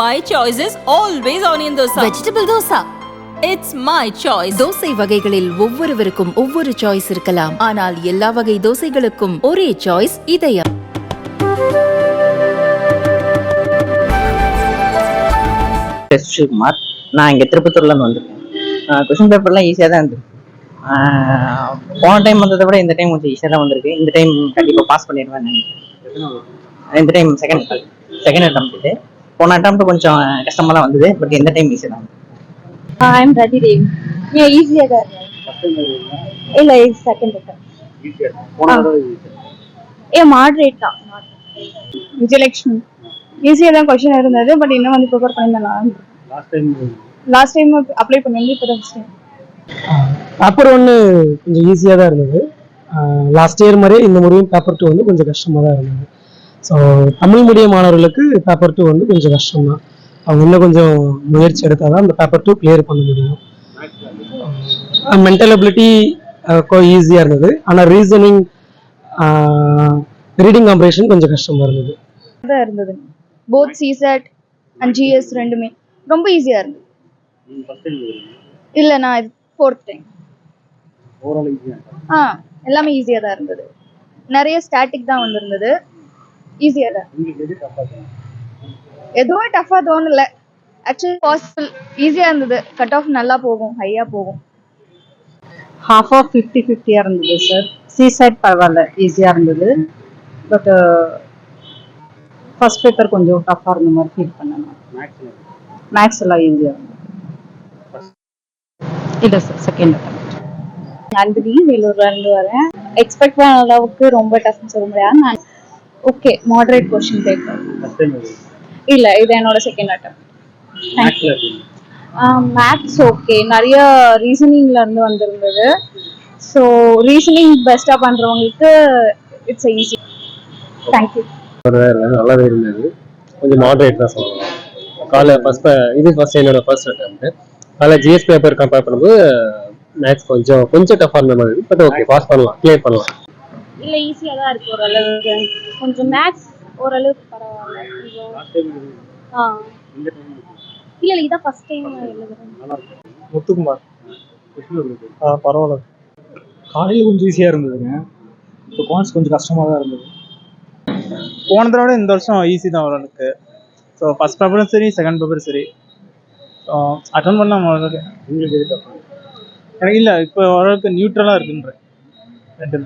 My choice is always onion dosa. Vegetable dosa It's my choice. தோசை வகைகளில் ஒவ்வொருவருக்கும் ஒவ்வொரு சாய்ஸ் இருக்கலாம். ஆனால் எல்லா வகை தோசைகளுக்கும் ஒரே சாய்ஸ் இதயம் சிவகுமார் நான் இங்கே திருப்பத்தூர்லேருந்து வந்திருக்கேன். கொஷின் பேப்பர்லாம் ஈஸியாக தான் இருந்திருக்கு ஆஹ் போன டைம் வந்ததை விட இந்த டைம் கொஞ்சம் ஈஸியாக தான் வந்திருக்கு. இந்த டைம் கண்டிப்பாக பாஸ் பண்ணிடுவேன் இந்த டைம் செகண்ட் செகண்ட் அட்டம் இது. போன அட்டம் கொஞ்சம் கஷ்டமாக தான் வந்தது. பட் இந்த டைம் ஈஸியாக தான். ஐம் தேவி ஏன் ஈஸியாக தான். இல்லை இது செகண்ட் ஏ மாட்ரேட் தான். விஜயலட்சுமி. ஈஸியாக தான் கொஷின் இருந்தது பட் இன்னும் வந்து ப்ரிப்பேர் பண்ணியிருந்தேன் லாஸ்ட் டைம் அப்ளை பண்ணிருந்து இப்போ தான் பேப்பர் ஒன்று கொஞ்சம் ஈஸியாக தான் இருந்தது. லாஸ்ட் இயர் மாதிரியே இந்த முறையும் பேப்பர் டூ வந்து கொஞ்சம் கஷ்டமாக தான் இருந்தது. ஸோ தமிழ் மீடியம் மாணவர்களுக்கு பேப்பர் டூ வந்து கொஞ்சம் கஷ்டம் தான் அவங்க இன்னும் கொஞ்சம் முயற்சி எடுத்தால் தான் அந்த பேப்பர் டூ கிளியர் பண்ண முடியும். மென்டல் அபிலிட்டி ஈஸியாக இருந்தது. ஆனால் ரீசனிங் ரீடிங் காம்பரேஷன் கொஞ்சம் கஷ்டமாக இருந்தது. தான் இருந்தது. போத் சிசெட் அண்ட் ஜிஎஸ் ரெண்டுமே ரொம்ப ஈஸியாக இருந்தது. இல்லை நான் ஃபோர்த் டைம் ஆ எல்லாமே ஈஸியாக தான் இருந்தது. நிறைய ஸ்டாட்டிக் தான் வந்திருந்தது. ஈஸியாக தான். எதுவும் டஃப்பாக தோணல. ஆக்சுவலி பாசிபிள் ஈஸியாக இருந்தது. கட் ஆஃப் நல்லா போகும் ஹையாக போகும். ஹாஃப் ஆஃப் ஃபிஃப்டி ஃபிஃப்டியாக இருந்தது சார் சி சைட் பரவாயில்ல ஈஸியாக இருந்தது. பட் ஃபர்ஸ்ட் பேப்பர் கொஞ்சம் டஃப்பாக இருந்த மாதிரி ஃபீல் பண்ணேன் மேக்ஸ் எல்லாம் ஈஸியாக இருந்தது. இல்லை சார் செகண்ட் நந்தினி வேலூர்ல இருந்து வரேன். எக்ஸ்பெக்ட் பண்ண அளவுக்கு ரொம்ப டஃப்னு சொல்ல முடியாது. நான் ஓகே மாடரேட் கொஸ்டின் பேப்பர் இல்ல இது என்னோட செகண்ட் அட்டம் மேத்ஸ் ஓகே நிறைய ரீசனிங்ல இருந்து வந்திருந்தது. ஸோ ரீசனிங் பெஸ்டா பண்றவங்களுக்கு இட்ஸ் ஈஸி தேங்க்யூ நல்லாவே இருந்தது. கொஞ்சம் மாடரேட் தான் சொல்லலாம் காலைல ஃபர்ஸ்ட் இது ஃபர்ஸ்ட் என்னோட ஃபர்ஸ்ட் அட்டம்ப்ட் அதில் ஜிஎஸ் பேப்பர் கம்பேர் பண்ணும்போது மேக்ஸ் கொஞ்சம் கொஞ்சம் டஃபாக இருந்த மாதிரி பட் ஓகே பாஸ் பண்ணலாம் கிளியர் பண்ணலாம். இல்ல ஈஸியா தான் இருக்கு ஓரளவுக்கு. கொஞ்சம் மேத்ஸ் ஓரளவுக்கு பரவாயில்ல. ஆ. இல்ல இல்ல இதான் ஃபர்ஸ்ட் டைம் எழுதுறேன். முத்துக்குமார். ஆ பரவாயில்ல. காலையில் கொஞ்சம் ஈஸியாக இருந்ததுங்க. இப்போ கான்ஸ் கொஞ்சம் கஷ்டமாக தான் இருந்தது. போனதை விட இந்த வருஷம் ஈஸி தான் ஓரளவுக்கு. ஸோ ஃபஸ்ட் பேப்பரும் சரி செகண்ட் பேப்பரும் சரி. அட்டன் பண்ண ஓரளவுக்கு? உங்களுக்கு எனக்கு இல்லை இப்போ ஓரளவுக்கு நியூட்ரலாக இருக்குன்றேன். ரெண்டு